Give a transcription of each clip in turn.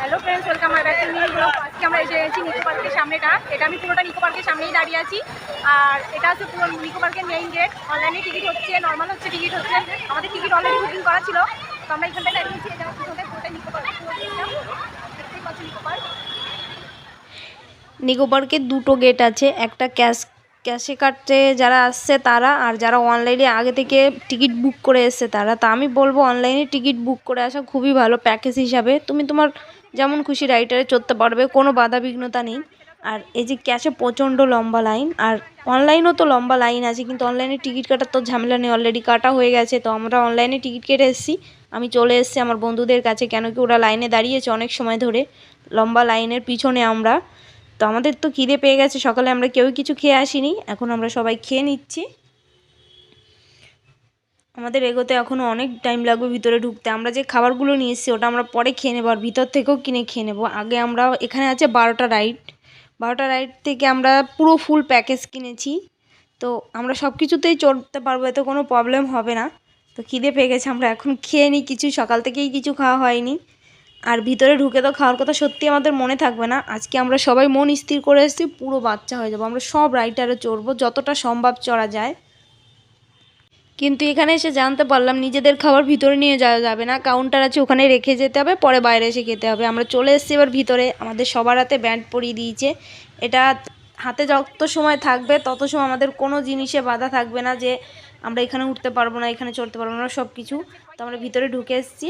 Hello friends welcome my back to new blog আজকে আমরা এসে গেছি নিকো পার্কের সামনেটা। এটা আমি পুরোটা নিকো পার্কের সামনেই দাঁড়িয়ে আছি। আর এটা হচ্ছে পুরো নিকো পার্কের মেইন গেট অনলাইনে টিকিট হচ্ছে নর্মাল হচ্ছে টিকিট হচ্ছে। আমাদের টিকিট অলরেডি বুকিং করা ছিল। তো আমরা এখানটায় দাঁড়িয়েছি এটা হচ্ছে পুরোটা নিকো পার্কের পুরো গেটটা দেখতেই পাচ্ছি নিকো পার্ক। নিকো পার্কের দুটো গেট আছে, একটা ক্যাশ ক্যাশে কাটতে যারা আসছে তারা, আর যারা অনলাইনে আগে থেকে টিকিট বুক করে এসছে তারা, তা আমি বলব অনলাইনে টিকিট বুক করে আসা খুবই ভালো প্যাকেজ হিসাবে। তুমি তোমার যেমন খুশি রাইটারে চড়তে পারবে, কোনো বাধা বিঘ্নতা নেই। আর এই যে ক্যাশে প্রচণ্ড লম্বা লাইন আর অনলাইনেও তো লম্বা লাইন আছে, কিন্তু অনলাইনে টিকিট কাটার তো ঝামেলা নেই অলরেডি কাটা হয়ে গেছে। তো আমরা অনলাইনে টিকিট কেটে এসেছি। আমি চলে এসেছি আমার বন্ধুদের কাছে, কেন কি ওরা লাইনে দাঁড়িয়েছে অনেক সময় ধরে। লম্বা লাইনের পিছনে আমরা। তো আমাদের তো খিদে পেয়ে গেছে, সকালে আমরা কেউই কিছু খেয়ে আসিনি, এখন আমরা সবাই খেয়ে নিচ্ছি। আমাদের এগোতে এখনও অনেক টাইম লাগবে ভিতরে ঢুকতে, আমরা যে খাবারগুলো নিয়ে এসেছি ওটা আমরা পরে খেয়ে নেব, আর ভিতর থেকেও কিনে খেয়ে নেব। আগে আমরা, এখানে আছে বারোটা রাইড বারোটা রাইড থেকে আমরা পুরো ফুল প্যাকেজ কিনেছি। তো আমরা সব কিছুতেই চড়তে পারব, এতে কোনো প্রবলেম হবে না। তো খিদে পেয়ে গেছে, আমরা এখন খেয়ে নিই, কিছু সকাল থেকেই কিছু খাওয়া হয়নি। আর ভিতরে ঢুকে তো খাওয়ার কথা সত্যি আমাদের মনে থাকবে না। আজকে আমরা সবাই মন স্থির করে এসেছি, পুরো বাচ্চা হয়ে যাব। আমরা সব রাইটারে চড়বো, যতটা সম্ভব চড়া যায়। কিন্তু এখানে এসে জানতে পারলাম, নিজেদের খাবার ভিতরে নিয়ে যাওয়া যাবে না। কাউন্টার আছে, ওখানে রেখে যেতে হবে, পরে বাইরে এসে খেতে হবে। আমরা চলে এসেছি এবার ভিতরে। আমাদের সবার হাতে ব্যান্ড পরিয়ে দিয়েছে। এটা হাতে যত সময় থাকবে, তত সময় আমাদের কোনো জিনিসে বাধা থাকবে না যে আমরা এখানে উঠতে পারব না, এখানে চড়তে পারব না সব কিছু তো আমরা ভিতরে ঢুকে এসেছি।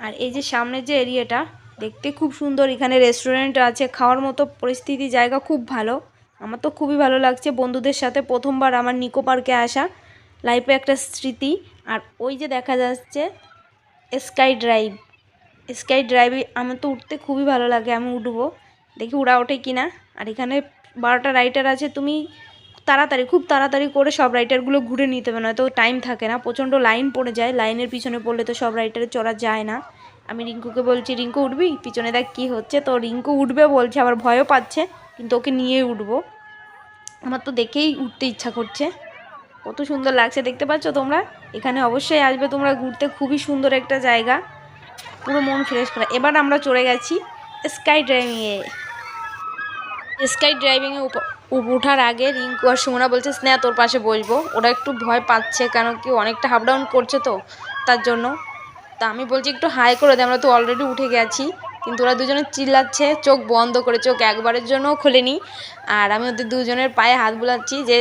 আর এই যে সামনের যে এরিয়াটা, দেখতে খুব সুন্দর। এখানে রেস্টুরেন্ট আছে, খাওয়ার মতো পরিস্থিতি, জায়গা খুব ভালো। আমার তো খুবই ভালো লাগছে বন্ধুদের সাথে প্রথমবার আমার নিকো পার্কে আসা। লাইফে একটা স্মৃতি। আর ওই যে দেখা যাচ্ছে স্কাই ড্রাইভ স্কাই ড্রাইভে আমার তো উঠতে খুবই ভালো লাগে, আমি উঠবো। দেখি উড়া ওঠে কিনা। আর এখানে বারোটা রাইটার আছে, তুমি তাড়াতাড়ি, খুব তাড়াতাড়ি করে সব রাইটারগুলো ঘুরে নিতে হবে, নয়তো টাইম থাকে না। প্রচণ্ড লাইন পড়ে যায় লাইনের পিছনে পড়লে তো সব রাইটারে চড়া যায় না। আমি রিঙ্কুকে বলছি, রিঙ্কু, উঠবি? পিছনে দেখ কী হচ্ছে। তো রিঙ্কু উঠবে বলছে আবার ভয়ও পাচ্ছে, কিন্তু ওকে নিয়েই উঠবো। আমার তো দেখেই উঠতে ইচ্ছা করছে। কত সুন্দর লাগছে, দেখতে পাচ্ছ তোমরা? এখানে অবশ্যই আসবে তোমরা, ঘুরতে খুবই সুন্দর একটা জায়গা। পুরো মন ফ্রেশ করা। এবার আমরা চলে গেছি স্কাই ড্রাইভিংয়ে স্কাই ড্রাইভিংয়ে ওঠার আগে রিঙ্কু আর সুমনা বলছে, স্নেহা, তোর পাশে বসবো। ওরা একটু ভয় পাচ্ছে, কেন কি অনেকটা হাফ ডাউন করছে তো, তার জন্য। তা আমি বলছি, একটু হাই করে দে, আমরা তো অলরেডি উঠে গেছি। কিন্তু ওরা দুজনে চিল্লাচ্ছে, চোখ বন্ধ করে, চোখ একবারের জন্যও খোলেনি। আর আমি ওদের দুজনের পায়ে হাত বুলাচ্ছি যে,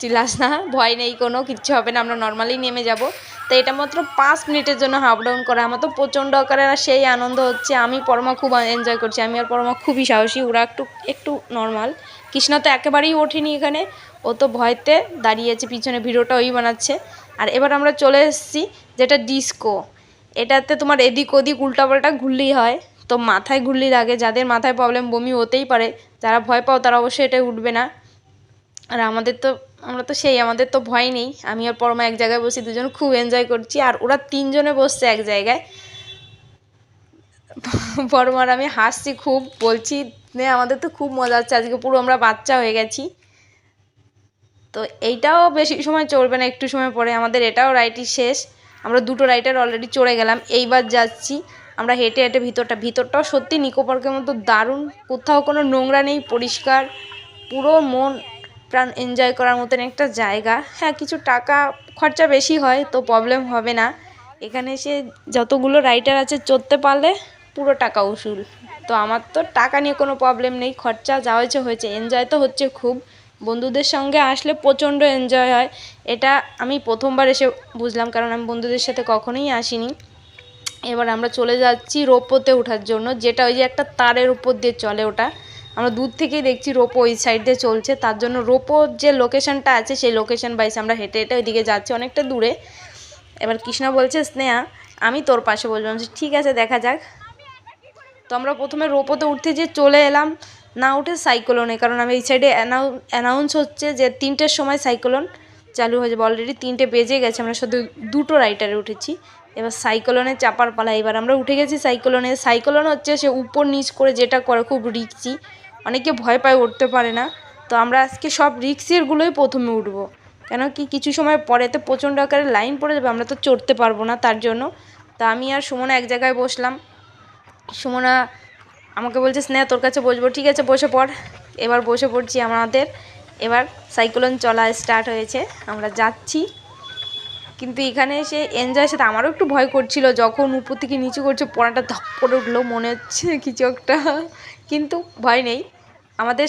চিল্লাস না, ভয় নেই কোনো, কিচ্ছু হবে না, আমরা নর্মালি নেমে যাব। তো এটা মাত্র পাঁচ মিনিটের জন্য হাফ ডাউন করা। আমার তো প্রচণ্ড আকারে সেই আনন্দ হচ্ছে। আমি, পরমা খুব এনজয় করছি। আমি আর পরমা খুবই সাহসী, ওরা একটু একটু নর্মাল কৃষ্ণা তো একেবারেই ওঠেনি এখানে। ও তো ভয়তে দাঁড়িয়েছে, পিছনে ভিডিওটা ওই বানাচ্ছে। আর এবার আমরা চলে এসেছি যেটা ডিস্কো। এটাতে তোমার এদিক ওদিক উল্টাপাল্টা ঘুরলেই হয়। তো মাথায় ঘুরলেই লাগে, যাদের মাথায় প্রবলেম বমি হতেই পারে, যারা ভয় পাও তারা অবশ্যই এটা উঠবে না। আর আমাদের তো, আমরা তো সেই, আমাদের তো ভয় নেই। আমি আর পরমা এক জায়গায় বসে দুজন খুব এনজয় করছি, আর ওরা তিনজনে বসছে এক জায়গায়। পরমার আমি হাসছি খুব, বলছি আমাদের তো খুব মজা হচ্ছে, আজকে পুরো আমরা বাচ্চা হয়ে গেছি। তো এইটাও বেশি সময় চলবে না, একটু সময় পরে। আমাদের এটাও রাইডই শেষ। আমরা দুটো রাইডার অলরেডি চড়ে গেলাম, এইবার যাচ্ছি। আমরা হেঁটে হেঁটে ভিতরটা, ভিতরটাও সত্যি নিকো পার্কের মতো দারুণ, কোথাও কোনো নোংরা নেই, পরিষ্কার, পুরো মন, প্রাণ এনজয় করার মতন একটা জায়গা। হ্যাঁ কিছু টাকা খরচা বেশি হয়, তো প্রবলেম হবে না। এখানে এসে যতগুলো রাইডার আছে চড়তে পারলে পুরো টাকা উসুল। তো আমার তো টাকা নিয়ে কোনো প্রবলেম নেই, খরচা যা হয়েছে হয়েছে এনজয় তো হচ্ছে খুব। বন্ধুদের সঙ্গে আসলে প্রচণ্ড এনজয় হয়। এটা আমি প্রথমবার এসে বুঝলাম, কারণ আমি বন্ধুদের সাথে কখনোই আসিনি। এবার আমরা চলে যাচ্ছি রোপোতে ওঠার জন্য, যেটা ওই যে একটা তারের উপর দিয়ে চলে ওটা। আমরা দূর থেকেই দেখছি রোপো ওই সাইড দিয়ে চলছে। তার জন্য রোপোর যে লোকেশনটা আছে, সেই লোকেশন বাইসে আমরা হেঁটে হেঁটে ওইদিকে যাচ্ছি অনেকটা দূরে। এবার কৃষ্ণা বলছে, স্নেহা, আমি তোর পাশে বললাম ঠিক আছে, দেখা যাক। তো আমরা প্রথমে রোপোতে উঠতে যে চলে এলাম, না উঠে সাইক্লোনে কারণ আমি এই সাইডে অ্যানাউন্স হচ্ছে যে তিনটের সময় সাইক্লোন চালু হয়ে যাবে। অলরেডি তিনটে বেজে গেছে, আমরা শুধু দুটো রাইটারে উঠেছি। এবার সাইক্লোনে চাপার পালা, এবার আমরা উঠে গেছি সাইক্লোনে সাইক্লোন হচ্ছে সে উপর নিচ করে যেটা করে, খুব রিক্সি অনেকে ভয় পায় উঠতে পারে না। তো আমরা আজকে সব রিক্সেরগুলোই প্রথমে উঠবো। কেন কি কিছু সময় পরে পরেতে প্রচণ্ড আকারে লাইন পড়ে যাবে, আমরা তো চড়তে পারব না তার জন্য। তা আমি আর সুমন এক জায়গায় বসলাম। সুমনা আমাকে বলছে, স্নেহা, তোর কাছে বসবো। ঠিক আছে, বসে পড়। এবার বসে পড়ছি আমাদের। এবার সাইক্লোন চলা স্টার্ট হয়েছে। আমরা যাচ্ছি। কিন্তু এখানে এসে এনজয় সাথে আমারও একটু ভয় করছিল। যখন উপর থেকে নিচু করছে, পড়াটা ধপ করে উঠল, মনে হচ্ছে কিছু একটা। কিন্তু ভয় নেই। আমাদের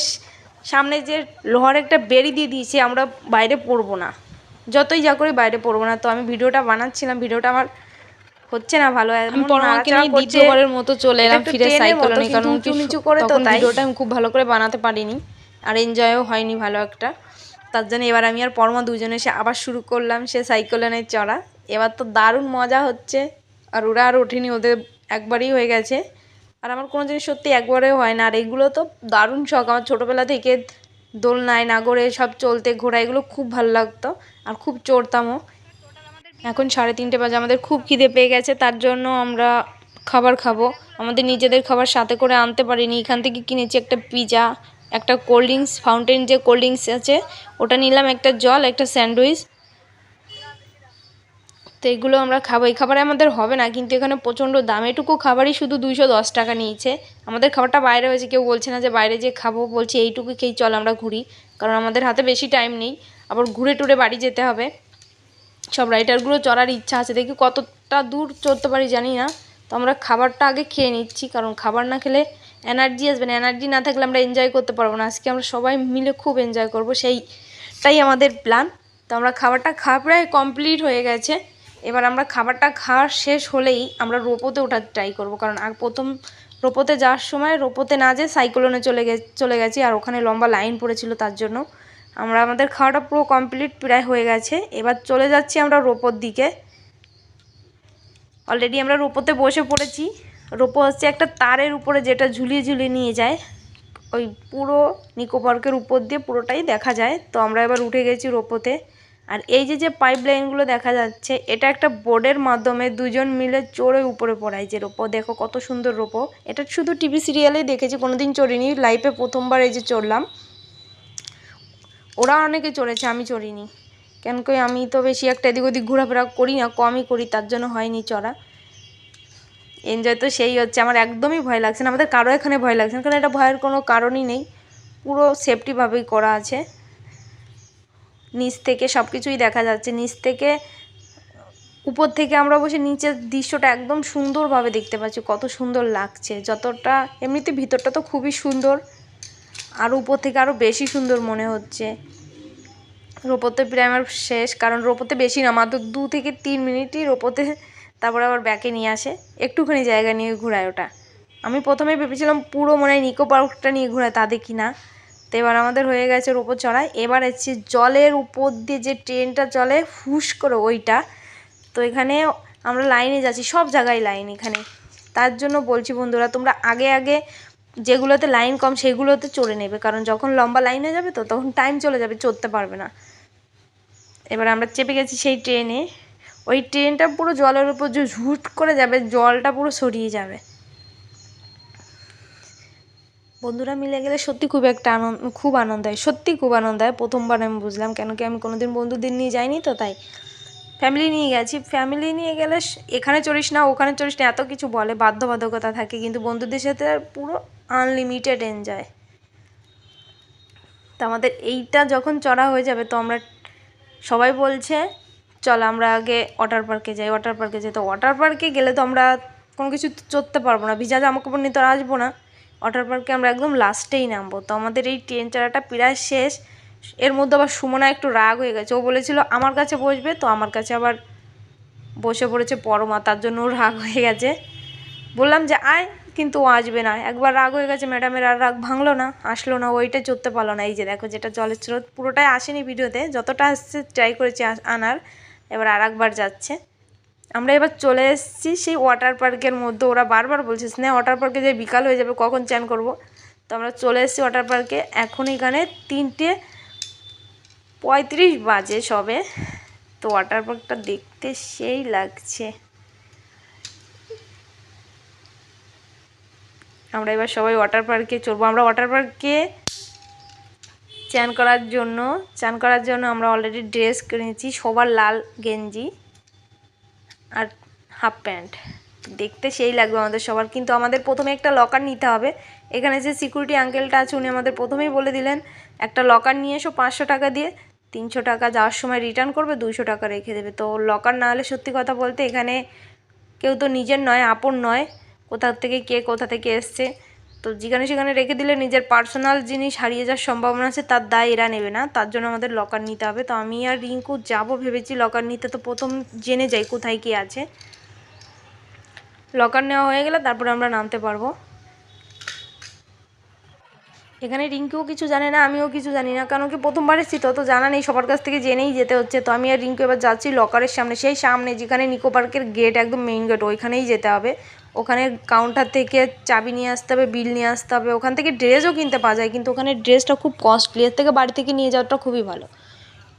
সামনে যে লোহার একটা বেড়ি দিয়ে দিয়েছে, আমরা বাইরে পড়ব না। যতই যা করি বাইরে পড়ব না। তো আমি ভিডিওটা বানাচ্ছিলাম। ভিডিওটা আমার হচ্ছে না ভালো আমি পরমাকে নিয়ে দ্বিতীয়বারের মতো চলে এলাম ফিরে কারণ উঁচু নিচু করে তো তাই। ভিডিওটা আমি খুব ভালো করে বানাতে পারিনি আর এনজয়ও হয়নি ভালো একটা। তার জন্য এবার আমি আর পরমা দুজনে এসে আবার শুরু করলাম সে সাইকেলেনের চড়া। এবার তো দারুণ মজা হচ্ছে আর ওরা আর ওঠেনি ওদের একবারই হয়ে গেছে। আর আমার কোনো জিনিস সত্যি একবারেও হয় না আর এগুলো তো দারুণ শখ। আমার ছোটোবেলা থেকে দোলনায় নাগরে সব চলতে ঘোরা এগুলো খুব ভালো লাগতো আর খুব চড়তামও। এখন সাড়ে তিনটে বাজে, আমাদের খুব খিদে পেয়ে গেছে, তার জন্য আমরা খাবার খাব। আমাদের নিজেদের খাবার সাথে করে আনতে পারিনি। এখান থেকে কিনেছি একটা পিজা, একটা কোল্ড ড্রিঙ্কস ফাউন্টেন যে কোল্ড ড্রিঙ্কস আছে, ওটা নিলাম, একটা জল, একটা স্যান্ডউইচ। তো এগুলো আমরা খাব। এই খাবারে আমাদের হবে না, কিন্তু এখানে প্রচণ্ড দাম। এটুকু খাবারই শুধু দুইশো দশ টাকা নিয়েছে। আমাদের খাবারটা বাইরে হয়েছে, কেউ বলছে না যে বাইরে যে খাব, বলছে এইটুকু খেয়েই চল, আমরা ঘুরি। কারণ আমাদের হাতে বেশি টাইম নেই। আবার ঘুরে টুরে বাড়ি যেতে হবে। সব রাইডারগুলো চড়ার ইচ্ছা আছে। দেখি কতটা দূর চড়তে পারি জানি না। তো আমরা খাবারটা আগে খেয়ে নিচ্ছি, কারণ খাবার না খেলে এনার্জি আসবে না। এনার্জি না থাকলে আমরা এনজয় করতে পারব না। আজকে আমরা সবাই মিলে খুব এনজয় করব, সেইটাই আমাদের প্ল্যান তো আমরা খাবারটা খাওয়া প্রায় কমপ্লিট হয়ে গেছে। এবার আমরা খাবারটা খাওয়া শেষ হলেই আমরা রোপোতে ওঠার ট্রাই করব। কারণ আর প্রথম রোপোতে যাওয়ার সময় রোপোতে না যেয়ে সাইক্লোনে চলে গে, চলে গেছি। আর ওখানে লম্বা লাইন পড়েছিল তার জন্য। আমরা আমাদের খাওয়াটা পুরো কমপ্লিট প্রায় হয়ে গেছে। এবার চলে যাচ্ছি আমরা রোপোর দিকে। অলরেডি আমরা রোপোতে বসে পড়েছি। রোপো হচ্ছে একটা তারের উপরে যেটা ঝুলিয়ে ঝুলিয়ে নিয়ে যায়। ওই পুরো নিকো পার্কের উপর দিয়ে পুরোটাই দেখা যায়। তো আমরা এবার উঠে গেছি রোপোতে। আর এই যে যে পাইপ লাইনগুলো দেখা যাচ্ছে, এটা একটা বোর্ডের মাধ্যমে দুজন মিলে চড়ে উপরে পড়ায় যে রোপো। দেখো কত সুন্দর রোপো। এটা শুধু টিভি সিরিয়ালেই দেখেছি, কোনোদিন চড়িনি। লাইফে প্রথমবার এই যে চড়লাম। ওরা অনেকে চড়েছে, আমি চড়িনি। কেন কই, আমি তো বেশি একটা এদিক ওদিক ঘোরাফেরা করি না, কমই করি, তার জন্য হয়নি চড়া। এনজয় তো সেই হচ্ছে, আমার একদমই ভয় লাগছে না, আমাদের কারও এখানে ভয় লাগছে না, কারণ এটা ভয়ের কোনো কারণই নেই। পুরো সেফটিভাবেই করা আছে। নিচ থেকে সব কিছুই দেখা যাচ্ছে, নিচ থেকে উপর থেকে আমরা বসে নিচের দৃশ্যটা একদম সুন্দরভাবে দেখতে পাচ্ছি, কত সুন্দর লাগছে, যতটা, এমনিতে ভিতরটা তো খুবই সুন্দর। আর উপর থেকে আরও বেশি সুন্দর মনে হচ্ছে। রোপোতে প্রায় আমার শেষ, কারণ রোপোতে বেশি না, মাত্র দু থেকে তিন মিনিটই রোপোতে তারপরে আবার ব্যাকে নিয়ে আসে। একটুখানি জায়গা নিয়ে ঘোরায় ওটা। আমি প্রথমে ভেবেছিলাম পুরো মনে হয় নিকো পার্কটা নিয়ে ঘোরায় তা দেখি না তো এবার আমাদের হয়ে গেছে রোপো চড়ায়। এবার হচ্ছে জলের উপর দিয়ে যে ট্রেনটা চলে, হুশ করে ওইটা। তো এখানে আমরা লাইনে যাচ্ছি, সব জায়গায় লাইন এখানে। তার জন্য বলছি বন্ধুরা, তোমরা আগে আগে যেগুলোতে লাইন কম সেগুলোতে চড়ে নেবে, কারণ যখন লম্বা লাইন হয়ে যাবে তো তখন টাইম চলে যাবে, চড়তে পারবে না। এবার আমরা চেপে গেছি সেই ট্রেনে ওই ট্রেনটা পুরো জলের উপর যে ঝুট করে যাবে, জলটা পুরো সরিয়ে যাবে। বন্ধুরা মিলে গেলে সত্যি খুব একটা আনন্দ, খুব আনন্দ হয়, সত্যি খুব আনন্দ হয়। প্রথমবার আমি বুঝলাম, কেন কি আমি কোনোদিন বন্ধুদের নিয়ে যাইনি তো, তাই। ফ্যামিলি নিয়ে গেছি ফ্যামিলি নিয়ে গেলে এখানে চড়িস না, ওখানে চড়িস না, এত কিছু বলে, বাধ্যবাধকতা থাকে, কিন্তু বন্ধুদের সাথে পুরো আনলিমিটেড এনজয় তো আমাদের এইটা যখন চড়া হয়ে যাবে, তো আমরা সবাই বলছে, চল আমরা আগে ওয়াটার পার্কে যাই ওয়াটার পার্কে যাই। তো ওয়াটার পার্কে গেলে তো আমরা কোনো কিছু চড়তে পারব না। ভিজা জামা কাপড় নিয়ে তো আসব না। ওয়াটার পার্কে আমরা একদম লাস্টেই নামবো। তো আমাদের এই ট্রেন চড়াটা প্রায় শেষ। এর মধ্যে আবার সুমনা একটু রাগ হয়ে গেছে। ও বলেছিল, আমার কাছে বসবে? তো আমার কাছে আবার বসে পড়েছে পরমা। তার জন্য রাগ হয়ে গেছে। বললাম যে, আয়। কিন্তু ও আসবে না। একবার রাগ হয়ে গেছে, ম্যাডামের আর রাগ ভাঙলো না, আসলো না ওইটা চড়তে পারল না। এই যে দেখো, যেটা জলের স্রোত, পুরোটাই আসেনি ভিডিওতে। যতটা আসছে ট্রাই করেছি আনার, এবার আর একবার যাচ্ছে। আমরা এবার চলে এসেছি সেই ওয়াটার পার্কের মধ্যে। ওরা বারবার বলছে, স্নেহ ওয়াটার পার্কে যে বিকাল হয়ে যাবে, কখন চ্যান করব? তো আমরা চলে এসেছি ওয়াটার পার্কে এখন এখানে তিনটে পঁয়ত্রিশ বাজে সবে। তো ওয়াটার পার্কটা দেখতে সেই লাগছে। আমরা এবার সবাই ওয়াটার পার্কে চলবো আমরা ওয়াটার পার্কে চান করার জন্য, চান করার জন্য আমরা অলরেডি ড্রেস কিনেছি সবার লাল গেঞ্জি আর হাফ প্যান্ট দেখতে সেই লাগবে আমাদের সবার, কিন্তু আমাদের প্রথমে একটা লকার নিতে হবে। এখানে যে সিকিউরিটি আঙ্কেলটা আছে, উনি আমাদের প্রথমেই বলে দিলেন, একটা লকার নিয়ে এসো পাঁচশো টাকা দিয়ে, তিনশো টাকা যাওয়ার সময় রিটার্ন করবে দুশো টাকা রেখে দেবে। তো লকার না হলে সত্যি কথা বলতে এখানে কেউ তো নিজের নয়, আপন নয়। কোথা থেকে কে কোথা থেকে এসছে। তো যেখানে সেখানে রেখে দিলে নিজের পার্সোনাল জিনিস হারিয়ে যাওয়ার সম্ভাবনা আছে, তার দায় এরা নেবে না। তার জন্য আমাদের লকার নিতে হবে। তো আমি আর রিঙ্কু যাব ভেবেছি লকার নিতে। তো প্রথম জেনে যাই কোথায় কি আছে। লকার নেওয়া হয়ে গেলে তারপরে আমরা নামতে পারব। এখানে রিঙ্কুও কিছু জানে না, আমিও কিছু জানি না। কারণ কি প্রথমবার এসেছি তত জানা নেই। সবার কাছ থেকে জেনেই যেতে হচ্ছে। তো আমি আর রিঙ্কু এবার যাচ্ছি লকারের সামনে। সেই সামনে যেখানে নিকো পার্কের গেট একদম মেইন গেট ওইখানেই যেতে হবে। ওখানে কাউন্টার থেকে চাবি নিয়ে আসতে হবে বিল নিয়ে আসতে হবে। ওখান থেকে ড্রেসও কিনতে পাওয়া যায়, কিন্তু ওখানে ড্রেসটা খুব কস্টলি এর থেকে বাড়ি থেকে নিয়ে যাওয়াটা খুবই ভালো।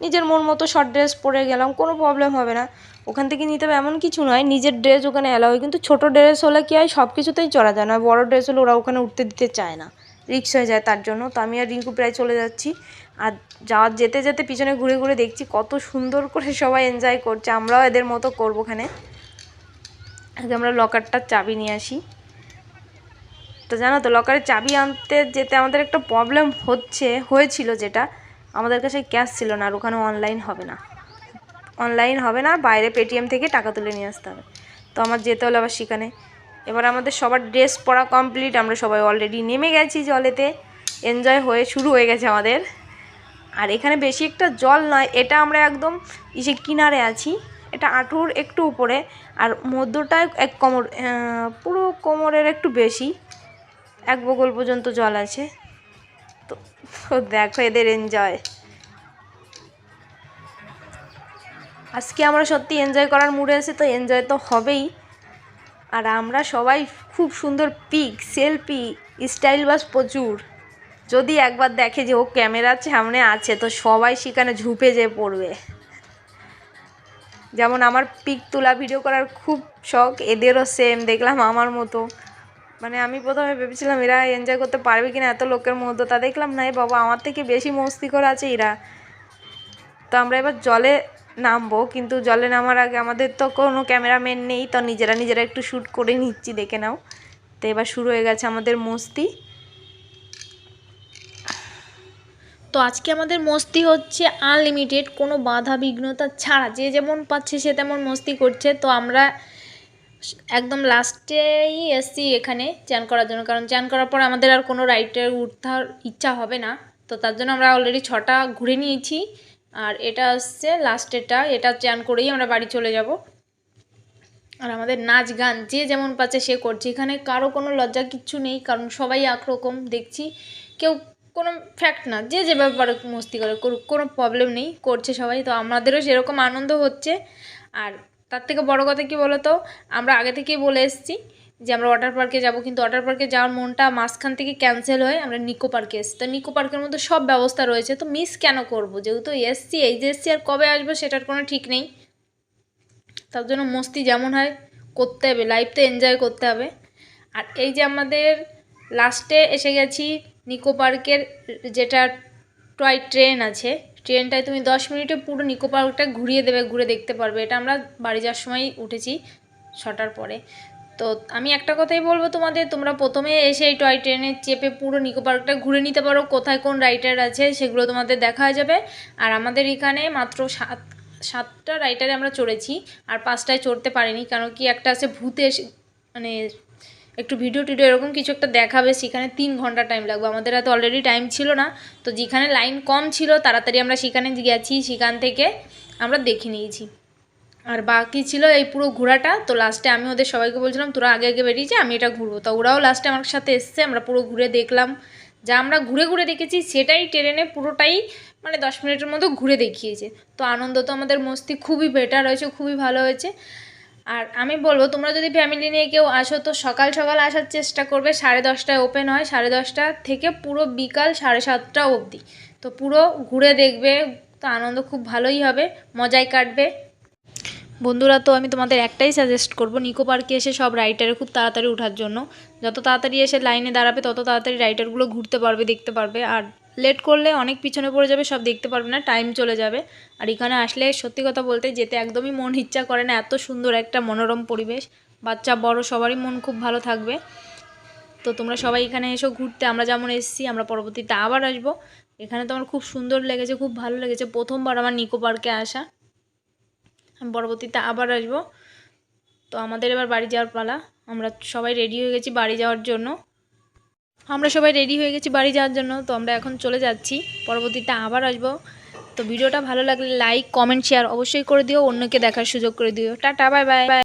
নিজের মন মতো শর্ট ড্রেস পরে গেলাম, কোনো প্রবলেম হবে না। ওখান থেকে নিতে হবে এমন কিছু নয়, নিজের ড্রেস ওখানে অ্যালাউ হয়। কিন্তু ছোটো ড্রেস হলে কি হয় সব কিছুতেই চড়া যায় না বড় ড্রেস হলে ওরা ওখানে উঠতে দিতে চায় না। রিক্স হয়ে যায় তার জন্য। তো আমি আর রিঙ্কু প্রায় চলে যাচ্ছি। আর যাওয়ার যেতে যেতে পিছনে ঘুরে ঘুরে দেখছি কত সুন্দর করে সবাই এনজয় করছে। আমরাও এদের মতো করব ওখানে। আগে আমরা লকারটার চাবি নিয়ে আসি। তো জানো তো লকারের চাবি আনতে যেতে আমাদের একটা প্রবলেম হচ্ছে, হয়েছিল যেটা। আমাদের কাছে ক্যাশ ছিল না আর ওখানে অনলাইন হবে না। অনলাইন হবে না, বাইরে পেটিএম থেকে টাকা তুলে নিয়ে আসতে হবে। তো আমার যেতে হলো আবার সেখানে। এবার আমাদের সবার ড্রেস পরা কমপ্লিট আমরা সবাই অলরেডি নেমে গেছি জলেতে। এনজয় হয়ে, শুরু হয়ে গেছে আমাদের। আর এখানে বেশি একটা জল নয়, এটা আমরা একদম ইসে কিনারে আছি। এটা আঁটুর একটু উপরে, আর মধ্যটায় এক কোমর পুরো কোমরের একটু বেশি, এক বগল পর্যন্ত জল আছে। তো তো দেখো এদের এনজয় আজকে আমরা সত্যি এনজয় করার মুডে আছি, তো এনজয় তো হবেই। আর আমরা সবাই খুব সুন্দর পিক সেলফি স্টাইল বাস প্রচুর। যদি একবার দেখে যে ও ক্যামেরার সামনে আছে, তো সবাই সেখানে ঝুপে যেয়ে পড়বে। যেমন আমার পিক তোলা ভিডিও করার খুব শখ, এদেরও সেম দেখলাম আমার মতো। মানে আমি প্রথমে ভেবেছিলাম এরা এনজয় করতে পারবে কিনা, এত লোকের মধ্যে। তা দেখলাম না বাবা, আমার থেকে বেশি মস্তি করে আছে এরা। তো আমরা এবার জলে নামবো, কিন্তু জলে নামার আগে আমাদের তো কোনো ক্যামেরাম্যান নেই, তো নিজেরা নিজেরা একটু শ্যুট করে নিচ্ছি, দেখে নাও। তো এবার শুরু হয়ে গেছে আমাদের মস্তি। তো আজকে আমাদের মস্তি হচ্ছে আনলিমিটেড কোনো বাধা বিঘ্নতা ছাড়া। যে যেমন পাচ্ছে সে তেমন মস্তি করছে। তো আমরা একদম লাস্টেই এসছি এখানে চ্যান করার জন্য। কারণ চ্যান করার পর আমাদের আর কোনো রাইডে উঠার ইচ্ছা হবে না। তো তার জন্য আমরা অলরেডি ছটা ঘুরে নিয়েছি। আর এটা হচ্ছে লাস্টেরটা এটা চ্যান করেই আমরা বাড়ি চলে যাব। আর আমাদের নাচ গান, যে যেমন পাচ্ছে সে করছে। এখানে কারও কোনো লজ্জা কিচ্ছু নেই। কারণ সবাই একরকম, দেখছি। কেউ কোনো ফ্যাক্ট না, যে যে ব্যাপারে মস্তি করে, করুক, কোনো প্রবলেম নেই, করছে সবাই। তো আমাদেরও সেরকম আনন্দ হচ্ছে। আর তার থেকে বড় কথা কি বলো তো আমরা আগে থেকেই বলে এসেছি যে আমরা ওয়াটার পার্কে যাব, কিন্তু ওয়াটার পার্কে যাওয়ার মনটা মাঝখান থেকে ক্যান্সেল হয়ে আমরা নিকো পার্কে এসেছি। তো নিকো পার্কের মধ্যে সব ব্যবস্থা রয়েছে। তো মিস কেন করব? যেহেতু এসছি, এই যে এসছি আর কবে আসব সেটার কোনো ঠিক নেই। তার জন্য মস্তি যেমন হয় করতে হবে লাইফটা এনজয় করতে হবে। আর এই যে আমাদের লাস্টে এসে গেছি নিকো পার্কের যেটা টয় ট্রেন আছে ট্রেনটায় তুমি দশ মিনিটে পুরো নিকো পার্কটা ঘুরিয়ে দেবে, ঘুরে দেখতে পারবে। এটা আমরা বাড়ি যাওয়ার সময় উঠেছি ছটার পরে। তো আমি একটা কথাই বলব তোমাদের, তোমরা প্রথমে এসে এই টয় ট্রেনে চেপে পুরো নিকো পার্কটা ঘুরে নিতে পারো, কোথায় কোন রাইডার আছে সেগুলো তোমাদের দেখা যাবে। আর আমাদের এখানে মাত্র সাত, সাতটা রাইডারে আমরা চড়েছি, আর পাঁচটায় চড়তে পারিনি, কারণ কি একটা আছে ভূতে এসে- মানে একটু ভিডিও টিডিও এরকম কিছু একটা দেখাবে, সেখানে তিন ঘণ্টা টাইম লাগবে। আমাদের হাতে অলরেডি টাইম ছিল না, তো যেখানে লাইন কম ছিল, তাড়াতাড়ি আমরা সেখানে গেছি, সেখান থেকে আমরা দেখে নিয়েছি। আর বাকি ছিল এই পুরো ঘোরাটা, তো লাস্টে আমি ওদের সবাইকে বলছিলাম, তোরা আগে আগে বেরিয়েছে, আমি এটা ঘুরবো। তো ওরাও লাস্টে আমার সাথে এসছে, আমরা পুরো ঘুরে দেখলাম। যা আমরা ঘুরে ঘুরে দেখেছি, সেটাই ট্রেনে পুরোটাই মানে দশ মিনিটের মতো ঘুরে দেখিয়েছে। তো আনন্দ তো আমাদের মস্তি খুবই বেটার হয়েছে, খুবই ভালো হয়েছে। আর আমি বলব, তোমরা যদি ফ্যামিলি নিয়ে কেউ আসো, তো সকাল সকাল আসার চেষ্টা করবে। সাড়ে দশটায় ওপেন হয়, সাড়ে দশটা থেকে পুরো বিকাল সাড়ে সাতটা অবধি। তো পুরো ঘুরে দেখবে, তো আনন্দ খুব ভালোই হবে, মজাই কাটবে। বন্ধুরা, তো আমি তোমাদের একটাই সাজেস্ট করব, নিকো পার্কে এসে সব রাইডারে খুব তাড়াতাড়ি ওঠার জন্য। যত তাড়াতাড়ি এসে লাইনে দাঁড়াবে, তত তাড়াতাড়ি রাইডারগুলো ঘুরতে পারবে, দেখতে পারবে। আর লেট করলে অনেক পিছনে পড়ে যাবে, সব দেখতে পারবে না টাইম চলে যাবে। আর এখানে আসলে সত্যি কথা বলতে যেতে একদমই মন ইচ্ছা করে না, এত সুন্দর একটা মনোরম পরিবেশ। বাচ্চা, বড়, সবারই মন খুব ভালো থাকবে। তো তোমরা সবাই এখানে এসো ঘুরতে, আমরা যেমন এসেছি, আমরা পরবর্তীতে আবার আসব। এখানে তো আমার খুব সুন্দর লেগেছে, খুব ভালো লেগেছে। প্রথমবার আমার নিকো পার্কে আসা। আমি পরবর্তীতে আবার আসব। তো আমাদের এবার বাড়ি যাওয়ার পালা। আমরা সবাই রেডি হয়ে গেছি বাড়ি যাওয়ার জন্য। আমরা সবাই রেডি হয়ে গেছি বাড়ি যাওয়ার জন্য, তো আমরা এখন চলে যাচ্ছি। পরবর্তীতে আবার আসব। তো ভিডিওটা ভালো লাগলে লাইক কমেন্ট শেয়ার অবশ্যই করে দিও, অন্যকে দেখার সুযোগ করে দিও। Tata bye bye